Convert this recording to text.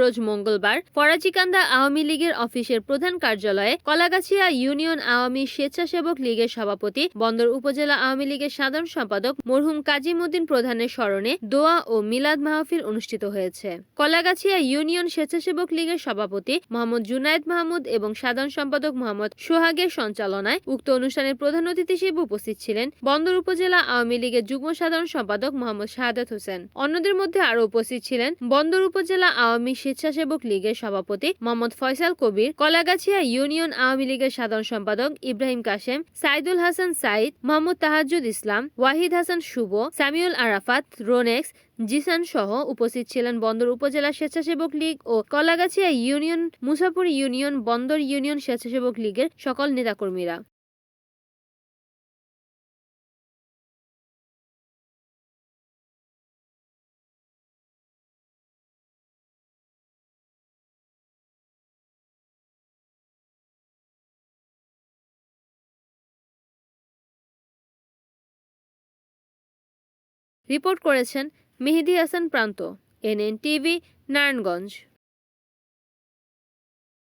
রোজ মঙ্গলবার ফরাজিকান্দা আওয়ামী লীগের অফিসের প্রধান কার্যালয়ে কলাগাছিয়া ইউনিয়ন আওয়ামী স্বেচ্ছাসেবক লীগের সভাপতি, বন্দর উপজেলা আওয়ামী লীগের সাধারণ সম্পাদক মরহুম কাজীমুদ্দিন প্রধানের স্মরণে দোয়া ও মিলাদ মাহফিল অনুষ্ঠিত হয়েছে। কলাগাছিয়া ইউনিয়ন স্বেচ্ছাসেবক লীগের সভাপতি মোহাম্মদ জুনায়েদ মাহমুদ এবং সাধারণ সম্পাদক মোহাম্মদ সোহাগের সঞ্চালনায় উক্ত অনুষ্ঠানের প্রধান অতিথি হিসেবে উপস্থিত ছিলেন বন্দর উপজেলা আওয়ামী লীগের যুগ্ম সাধারণ সম্পাদক মোহাম্মদ শাহাদাত হোসেন। অন্যদের মধ্যে আরও উপস্থিত ছিলেন বন্দর উপজেলা আওয়ামী স্বেচ্ছাসেবক লীগের সভাপতি মোহাম্মদ ফয়সাল কবির, কলাগাছিয়া ইউনিয়ন আওয়ামী লীগের সাধারণ সম্পাদক ইব্রাহিম কাশেম, সাইদুল হাসান সাইদ মোহাম্মদ তাহাজুদ ইসলাম, ওয়াহিদ হাসান শুভ, সামিউল আরাফাত, রোনেক্স, জিসান সহ উপস্থিত ছিলেন বন্দর উপজেলা স্বেচ্ছাসেবক লীগ ও Kalagachhia union Musapur union Bandar union স্বেচ্ছাসেবক লীগের সকল নেতাকর্মীরা। রিপোর্ট করেছেন মেহেদি হাসান প্রান্ত এনএন টিভি নারায়ণগঞ্জ।